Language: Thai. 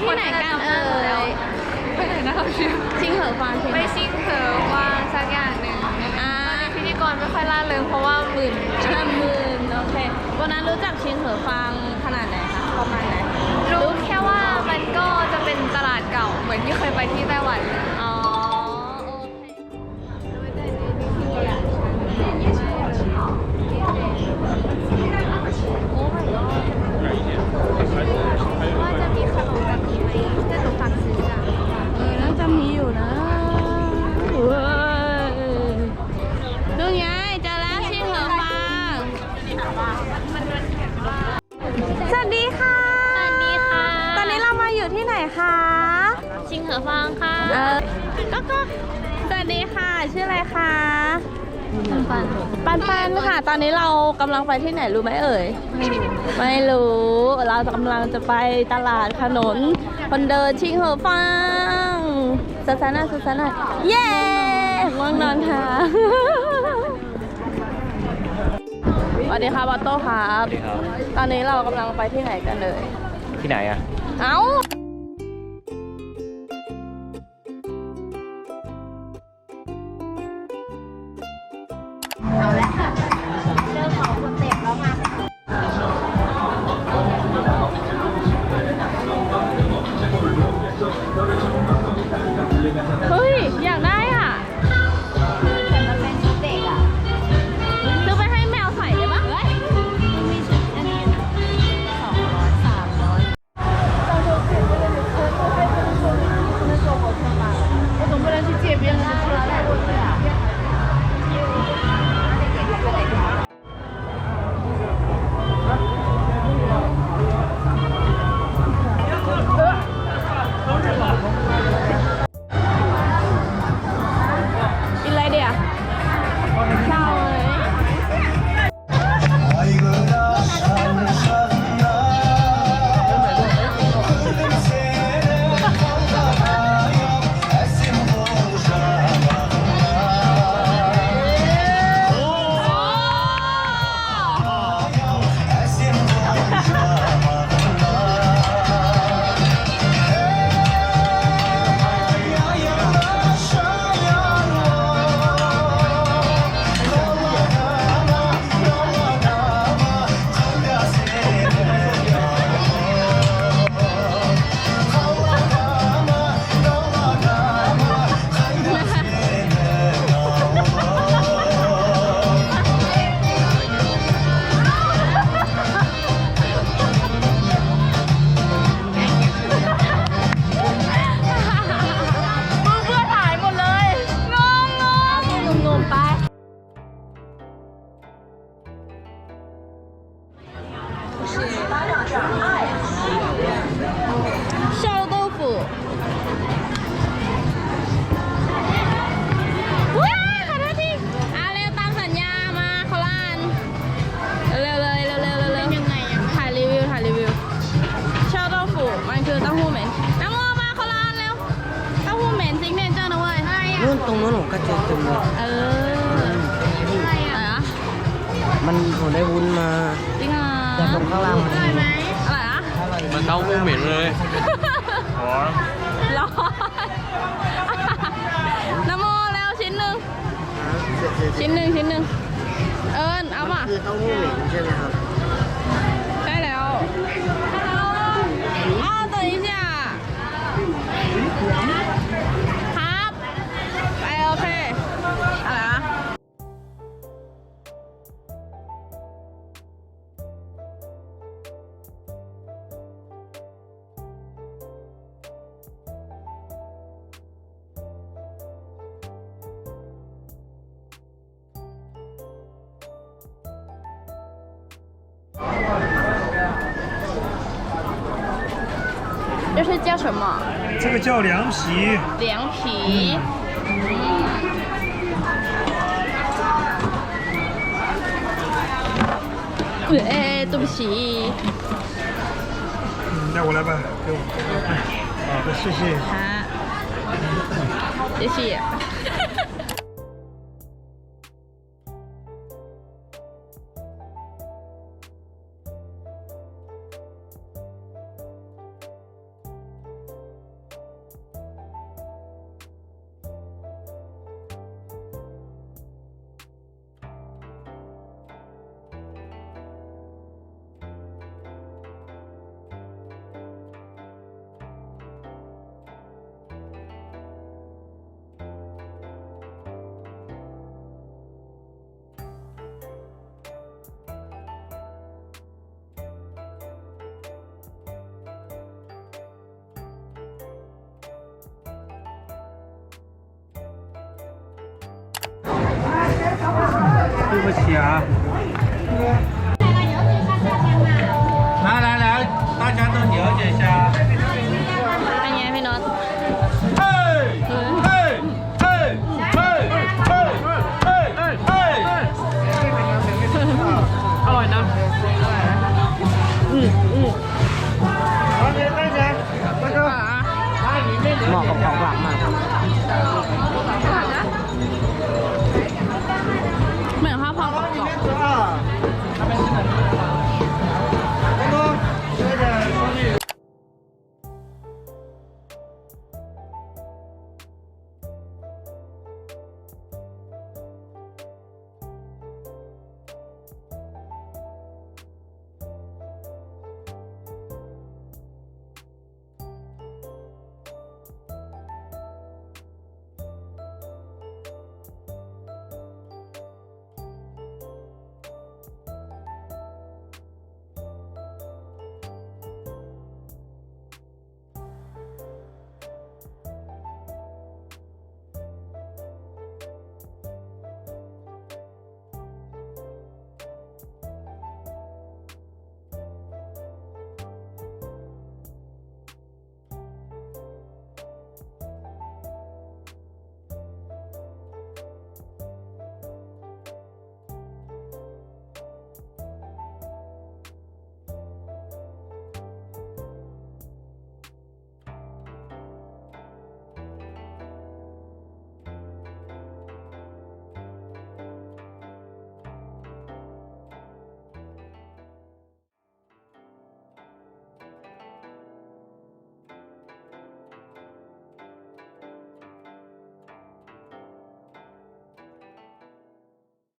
ที่ไหนกันเอ่ยไปไหนนะเราชิมชิงเหอฟางชิงไปชิงเหอฟางสักอย่างหนึ่งอ่าพิธีกรไม่ค่อยล่าเริงเพราะว่าหมื่นห้าหมื่นโอเควันนั้นรู้จักชิงเหอฟางขนาดไหนคะประมาณไหนรู้แค่ว่ามันก็จะเป็นตลาดเก่าเหมือนที่เคยไปที่ไต้หวันเลย ชื่ออะไรคะปันปันปันค่ะ ตอนนี้เรากำลังไปที่ไหนรู้ไหมเอ่ย ไม่รู้ เรากำลังจะไปตลาดถนนคนเดินชิงเหอฟังสุสานะสุสานะเย้ง่วงนอนค่ะ สวัสดีค่ะบอตโต้ครับ สวัสดีครับ ตอนนี้เรากำลังไปที่ไหนกันเลย ที่ไหนอะเอ้า มันผมได้วุ้นมา จริงเหรอแต่ตรงข้างล่างมันอะไรอะมันเต้าหู้เหม็นเลยอ๋อร้อนน้ำโมแล้วชิ้นหนึ่งชิ้นหนึ่งชิ้นหนึ่งเอิญเอาป่ะคือเต้าหู้เหม็นใช่ไหมครับ 是叫什么？这个叫凉皮，凉皮。嗯。哎，对不起。嗯，带我来吧，给我。好的，谢谢。好，谢谢。起啊！来来来，大家都了解一下。 เป็นไงพี่น็อต